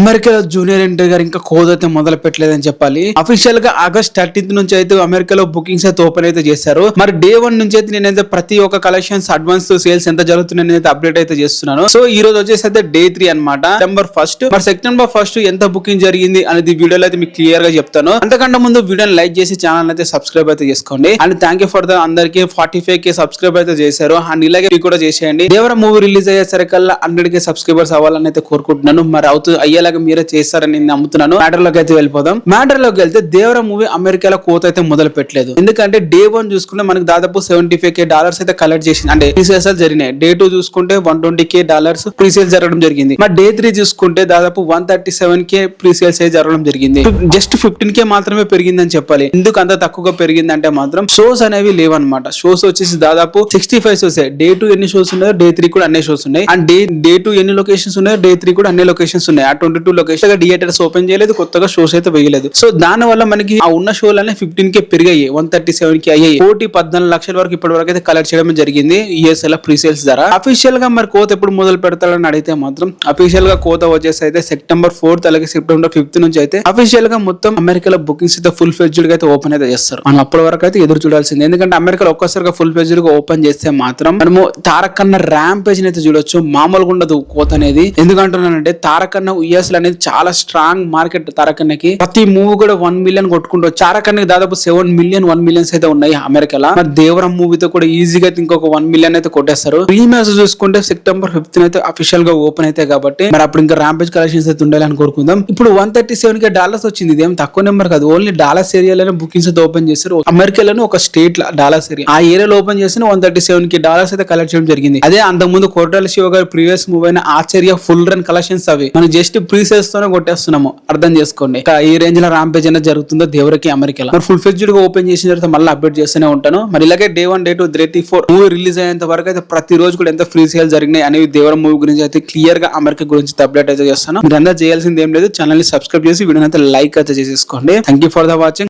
అమెరికాలో junior NT గారు ఇంకా కోద్ అయితే మొదలు పెట్టలేదని చెప్పాలి. అఫీషియల్గా ఆగస్ట్ థర్టీన్త్ నుంచి అయితే అమెరికాలో బుకింగ్స్ అయితే ఓపెన్ అయితే చేశారు. మరి డే వన్ నుంచి అయితే నేనైతే ప్రతి ఒక్క కలెక్షన్స్ అడ్వాన్స్ సేల్స్ ఎంత జరుగుతున్నాయి అయితే అప్డేట్ అయితే చేస్తున్నాను. సో ఈ రోజు వచ్చేసి అయితే డే త్రీ అనమాట సెప్టెంబర్ ఫస్ట్ మరి సెప్టెంబర్ ఫస్ట్ ఎంత బుకింగ్ జరిగింది అనేది వీడియోలో అయితే మీకు క్లియర్గా చెప్తాను. అంతకంటే ముందు వీడియోని లైక్ చేసి ఛానల్ అయితే సబ్స్క్రైబ్ అయితే చేసుకోండి. And thank you for the అందరికి ఫార్టీ ఫైవ్ కే సబ్స్క్రైబ్ అయితే చేశారు. అండ్ ఇలాగే కూడా చేసేయండి. దేవర మూవీ రిలీజ్ అయ్యేసరికల్లా హండ్రెడ్ కే సబ్స్క్రైబర్స్ అవ్వాలని అయితే కోరుకుంటున్నాను. మరి అవుతూ అయ్యేలా అయ్యేలాగా మీరే చేస్తారని నేను నమ్ముతున్నాను. మ్యాటర్లోకి అయితే వెళ్ళిపోదాం. మ్యాటర్లోకి వెళ్తే దేవర మూవీ అమెరికాలో కోత అయితే మొదలు పెట్టలేదు. ఎందుకంటే డే వన్ చూసుకుంటే మనకి దాదాపు సెవెంటీ ఫైవ్ కే డాలర్స్ అయితే కలెక్ట్ చేసింది అంటే ప్రీసేల్స్ జరిగినాయి. డే టూ చూసుకుంటే one twenty K dollars presales జరగడం జరిగింది. మరి డే త్రీ చూసుకుంటే దాదాపు one thirty seven K presales అయితే జరగడం జరిగింది. జస్ట్ ఫిఫ్టీన్ కే మాత్రమే పెరిగిందని చెప్పాలి. ఎందుకు అంత తక్కువగా పెరిగిందంటే మాత్రం షోస్ అనేవి లేవన్నమాట. షోస్ వచ్చేసి దాదాపు sixty five shows day two ఎన్ని షోస్ ఉన్నాయో డే త్రీ కూడా అన్ని షోస్ ఉన్నాయి. అండ్ డే డే టూ ఎన్ని లొకేషన్స్ ఉన్నాయో డే త్రీ కూడా అన్ని లొకేషన్స్ ఉన్నాయి. ఆ twenty two location theatres open చేయలేదు కొత్తగా షోస్ అయితే వేయలేదు. సో దాని వల్ల మనకి ఆ ఉన్న షోలనే ఫిఫ్టీన్ కే పెరిగాయి వన్ థర్టీ సెవెన్కి అయ్యాయి. కోటి పద్నాలుగు లక్షల వరకు ఇప్పటి వరకు అయితే కలెక్ట్ చేయడం జరిగింది ఈఎస్ఎల్ ప్రీ సేల్స్ ధర అఫీషియల్గా మరి కోత ఎప్పుడు మొదలు పెడతాడని అడిగితే మాత్రం అఫీషియల్గా కోత వచ్చేసి అయితే సెప్టెంబర్ ఫోర్త్ అలాగే సెప్టెంబర్ ఫిఫ్త్ నుంచి అయితే అఫీషియల్గా మొత్తం అమెరికాలో బుకింగ్స్ అయితే ఫుల్ ఫెజ్డ్గా అయితే ఓపెన్ అయితే చేస్తారు. మనం అప్పటి వరకు అయితే ఎదురు చూడాల్సింది. ఎందుకంటే అమెరికాలో ఒక్కసారిగా ఫుల్ ఫెజ్డ్గా ఓపెన్ చేస్తే మాత్రం మనము తారకన్న ర్యాంపేజ్ అయితే చూడొచ్చు. మామూలుగా ఉండదు కోత అనేది. ఎందుకంటున్నానంటే తారకన్న యుఎస్ అనేది చాలా స్ట్రాంగ్ మార్కెట్ తారకన్నకి. ప్రతి మూవీ కూడా వన్ మిలియన్ కొట్టుకుంటూ చారకన్నకి దాదాపు సెవెన్ మిలియన్ వన్ మిలియన్స్ అయితే ఉన్నాయి అమెరికాలో. మరి దేవరం మూవీతో కూడా ఈజీగా ఇంకొక వన్ మిలియన్ అయితే కొట్టేస్తారు. ప్రీమియర్స్ చూసుకుంటే సెప్టెంబర్ ఫిఫ్త్ అయితే అఫీషియల్గా ఓపెన్ అయితే కాబట్టి మరి అప్పుడు ఇంకా ర్యాంపేజ్ కలెక్షన్స్ అయితే ఉండాలని కోరుకుందాం. ఇప్పుడు one thirty seven K dollars వచ్చింది. ఇదేం తక్కువ నెంబర్ కాదు. ఓన్లీ డాలర్స్ ఏరియాలోనే బుకింగ్స్ అయితే ఓపెన్ చేస్తారు అమెరికాలోనే ఒక స్టేట్ డాలర్స్ ఏరియా ఆ ఏరియాలో ఓపెన్ చేసిన వన్ థర్టీ సెవెన్కి డాలర్స్ అయితే కలెక్ట్ చేయడం జరిగింది. అదే అంతకుముందు కోటాల శివ గారి ప్రీవియస్ మూవీ అయిన ఆశ్చర్య ఫుల్ రన్ కలెక్షన్స్ అవి. మనం జస్ట్ ప్రీసేల్స్ తోనే కొట్టేస్తున్నాము. అర్థం చేసుకోండి. ఈ రేంజ్లో ర్యాంపేజ్ అనేది జరుగుతుందో దేవరికి అమెరికాలో. మరి ఫుల్ ఫెజ్డ్గా ఓపెన్ చేసిన తర్వాత మళ్ళీ అప్డేట్ చేస్తూనే ఉంటాను. మరి ఇలాగే day one day two three four movie release అయ్యేంత వరకు అయితే ప్రతి రోజు కూడా ఎంత ఫ్రీ సేల్ జరిగినాయి అనేవి దేవర మూవీ గురించి అయితే క్లియర్గా అమెరికా గురించి అప్డేట్ అయితే చేస్తాను. మీరు చేయాల్సింది ఏం లేదు. ఛానల్ని సబ్స్క్రైబ్ చేసి వీడియో అయితే లైక్ అయితే చేసేసుకోండి. Thank you for the watching